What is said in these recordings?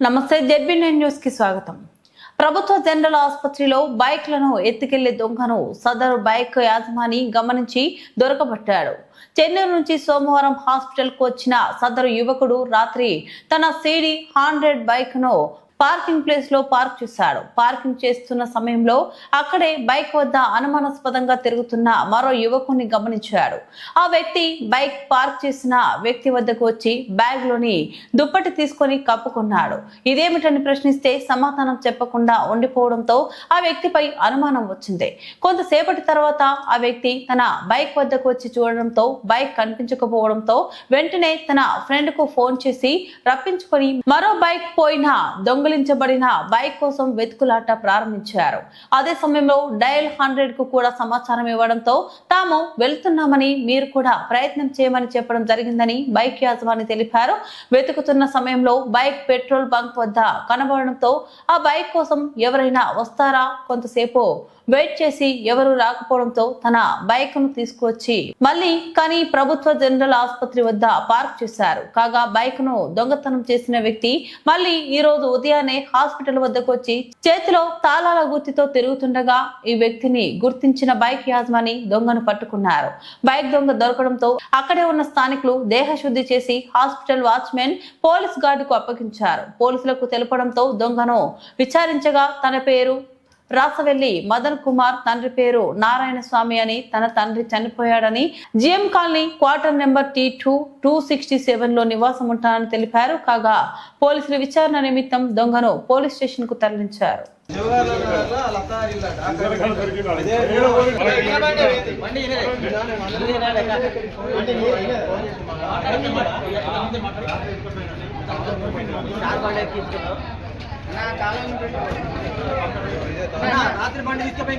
నమస్తే ZB nine న్యూస్కి స్వాగతం. ప్రభుత్వ జనరల్ ఆసుపత్రిలో బైక్లను ఎత్తుకెళ్ళే దొంగను సదరు బైక్ యాజమాని గమనించి దొరకబట్టాడు. చెన్నై నుంచి సోమవారం హాస్పిటల్కు వచ్చిన సదరు యువకుడు రాత్రి తన సిడి హండ్రెడ్ బైక్ను పార్కింగ్ ప్లేస్లో పార్క్ చేశాడు. పార్కింగ్ చేస్తున్న సమయంలో అక్కడే బైక్ వద్ద అనుమానాస్పదంగా తిరుగుతున్న మరో యువకుని గమనించాడు. ఆ వ్యక్తి బైక్ పార్క్ చేసిన వ్యక్తి వద్దకు వచ్చి బ్యాగ్లోని దుప్పటి తీసుకొని కప్పుకున్నాడు. ఇదేమిటని ప్రశ్నిస్తే సమాధానం చెప్పకుండా ఉండిపోవడంతో ఆ వ్యక్తిపై అనుమానం వచ్చింది. కొంతసేపటి తర్వాత ఆ వ్యక్తి తన బైక్ వద్దకు వచ్చి చూడడంతో బైక్ కనిపించకపోవడంతో వెంటనే తన ఫ్రెండ్కు ఫోన్ చేసి రప్పించుకొని మరో బైక్ పోయిన దొంగ దొంగిలించబడిన బైక్ కోసం వెతుకులాట ప్రారంభించారు. అదే సమయంలో డయల్ హండ్రెడ్కు కూడా సమాచారం ఇవ్వడంతో తాము వెళ్తున్నామని మీరు కూడా ప్రయత్నం చేయమని చెప్పడం జరిగిందని బైక్ యాజమాని తెలిపారు. వెతుకుతున్న సమయంలో బైక్ పెట్రోల్ బంక్ వద్ద కనబడడంతో ఆ బైక్ కోసం ఎవరైనా వస్తారా? కొంతసేపు వెయిట్ చేసి ఎవరు రాకపోవడంతో తన బైక్ను తీసుకువచ్చి మళ్ళీ కానీ ప్రభుత్వ జనరల్ ఆసుపత్రి వద్ద పార్క్ చేశారు. కాగా బైక్ను దొంగతనం చేసిన వ్యక్తి మళ్ళీ ఈ రోజు ఉదయం ఉదయాన్నే హాస్పిటల్ వద్దకు వచ్చి చేతిలో తాళాల గుర్తితో తిరుగుతుండగా ఈ వ్యక్తిని గుర్తించిన బైక్ యాజమాని దొంగను పట్టుకున్నారు. బైక్ దొంగ దొరకడంతో అక్కడే ఉన్న స్థానికులు దేహశుద్ధి చేసి హాస్పిటల్ వాచ్మెన్ పోలీస్ గార్డుకు అప్పగించారు. పోలీసులకు తెలపడంతో దొంగను విచారించగా తన పేరు రాసవెల్లి మదన్ కుమార్ తండ్రి పేరు నారాయణ స్వామి అని తన తండ్రి చనిపోయాడని GM colony quarter number T two two sixty సెవెన్లో నివాసం ఉంటానని తెలిపారు. కాగా పోలీసులు విచారణ నిమిత్తం దొంగను పోలీస్ స్టేషన్కు తరలించారు రాత్రి బండి తీసుకుపోయి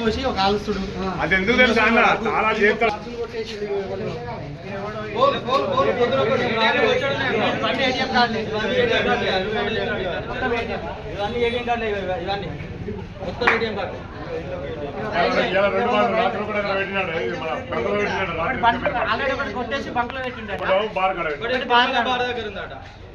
మూసి ఒక ఆలుస్తుడు అది ఎందుకు తెలుసా అన్న చాలా చేస్తాడు కొట్టేసి బంక్లో పెట్టిండే ఇప్పుడు బార్ బాగా దగ్గర ఉందట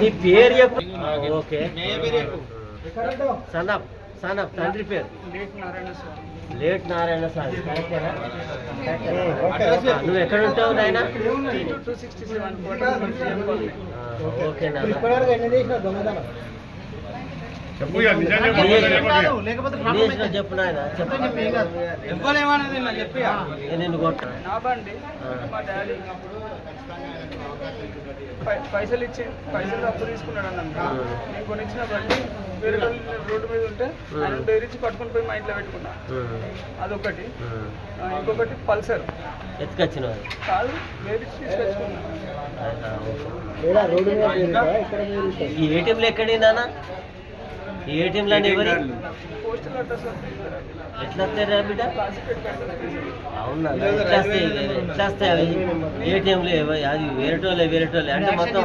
నీ పేరు చెప్పు. ఓకే. సనప్ సనప్ తండ్రి పేరు. లేట్ నారాయణ స్వామి. నువ్వు ఎక్కడ ఉంటావు నాయన? ఓకే నాన్న. పైసలు ఇచ్చి పైసలు అప్పు తీసుకున్నాడు అన్న ఆ. నేను కొనిచ్చిన బండి వేరే రోడ్డు మీద ఉంటే ఆయన బెదిరించి పట్టుకొని పోయి మా ఇంట్లో పెట్టుకున్నా. అదొకటి. ఇంకొకటి పల్సర్. ఎత్తుకొచ్చినావు కాదు బెదిరించి తీసుకొచ్చుకున్నా. ఈ ఏటీఎంలు ఎక్కడి ఏటీఎంలు అని ఎవరి? పోస్టల్ అడ్రస్ ఎట్లా వస్తారా బిడ్డ? అవునా ఎట్లా వస్తాయి ఎట్లా వస్తాయి అవి. ఏటీఎంలు అది వేరేటోళ్ళే వేరేటోళ్ళే అంటే మొత్తం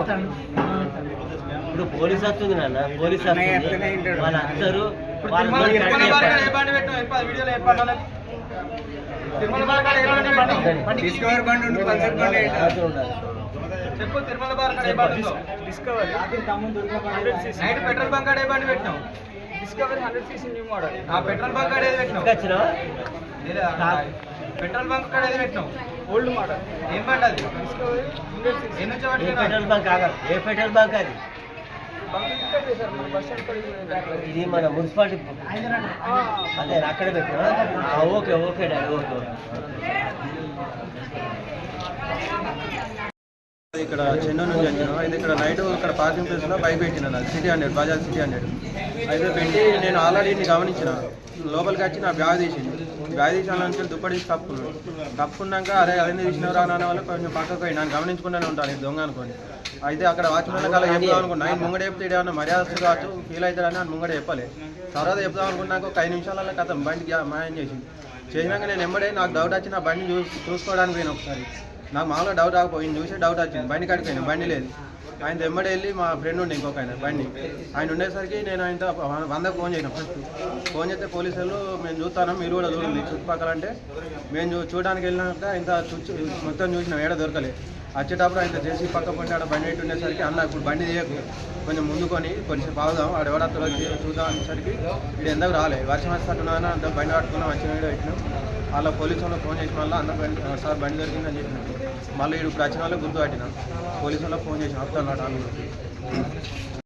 ఇప్పుడు పోలీస్ వస్తుంది నాన్న పోలీస్ వస్తుంది. వాళ్ళు అందరూ వాళ్ళ? డిస్కవర్ బండి. చెప్పు Tirumala bar? Discover night petrol bunk ఏ బండి పెట్టినావు? Discover hundred CC new model ఆ పెట్రోల్ బంక్ వచ్చినావా? లేదా? పెట్రోల్ బంక్ కాడ ఏది పెట్టినావు? ఓల్డ్ మోడల్ ఏం బండి అది? డిస్కవర్ హండ్రెడ్ సీసీ ఎన్ని? పెట్రోల్ బంక్ ఆగదు ఏ పెట్రోల్ బంక్ అది? ఇది మన మున్సిపాలిటీ అదే అక్కడ పెట్టినా? Okay okay daddy okay okay. ఇక్కడ చెన్నై నుంచి వచ్చాను. అయితే ఇక్కడ నైట్ ఇక్కడ పార్కింగ్ ప్లేస్లో బైక్ పెట్టిన నాకు. City hundred Bajaj city hundred అయితే పెట్టి నేను ఆల్రెడీ గమనించిన. లోపలికి వచ్చి నా బ్యాగ్ తీసింది బ్యాగ్ తీసాలని నుంచి దుప్పటి తీసి కప్పుకున్నాను కప్పుకున్నాక అరే అదే తీసినవరా నాన్న? వల్ల కొంచెం పక్కకు పోయి నన్ను గమనించుకుంటూనే ఉంటాను దొంగ అనుకోండి. అయితే అక్కడ వాచ్మెన్ అలా చెప్దాం అనుకున్నా. ఆయన ముంగడ చెప్తే ఏమన్నా మర్యాద వస్తుంది కావచ్చు ఫీల్ అవుతాడని అని ముంగడ చెప్పలే. తర్వాత చెప్దాం అనుకున్నాక ఒక ఐదు నిమిషాలలో కథ బండికి మాయం చేసింది చేసినాక నేను ఎమ్మడే నాకు డౌట్ వచ్చి నా బండి చూసి చూసుకోవడానికి పోయిన ఒకసారి. నాకు మామూలుగా డౌట్ రాకపోయింది చూసి డౌట్ వచ్చింది. బండి కడిపోయింది బండి లేదు. ఆయన వెంబడి వెళ్ళి మా ఫ్రెండ్ ఉండే ఇంకొక ఆయన బండి. ఆయన ఉండేసరికి నేను ఆయనతో వందకు ఫోన్ చేయను ఫస్ట్ ఫోన్ చేస్తే పోలీసు వాళ్ళు మేము చూస్తాను మీరు కూడా చూడండి చుట్టుపక్కల అంటే మేము చూ చూడడానికి వెళ్ళినాక ఇంత మొత్తం చూసినాం ఏడ దొరకలే. వచ్చేటప్పుడు ఆయన చేసి పక్క పండి ఆడ బండి పెట్టి ఉండేసరికి అన్న ఇప్పుడు బండి తీయకు. కొంచెం ముందుకొని కొంచెం పావుదాం ఆడ ఎవడత్తులో చూద్దాం అనేసరికి ఇది ఎందుకు రాలే? వర్షం వస్తున్నా అంత బండి పట్టుకున్నాం వచ్చిన వీడియో పెట్టినాం? అలా పోలీసు వాళ్ళకి ఫోన్ చేసి మళ్ళీ అన్న బండి సార్ బండి దొరికిందని చెప్పిన మళ్ళీ ఇప్పుడు వచ్చిన వాళ్ళకి గుర్తు పట్టిన పోలీసు వాళ్ళకి ఫోన్ చేసిన అర్థం అన్నాడు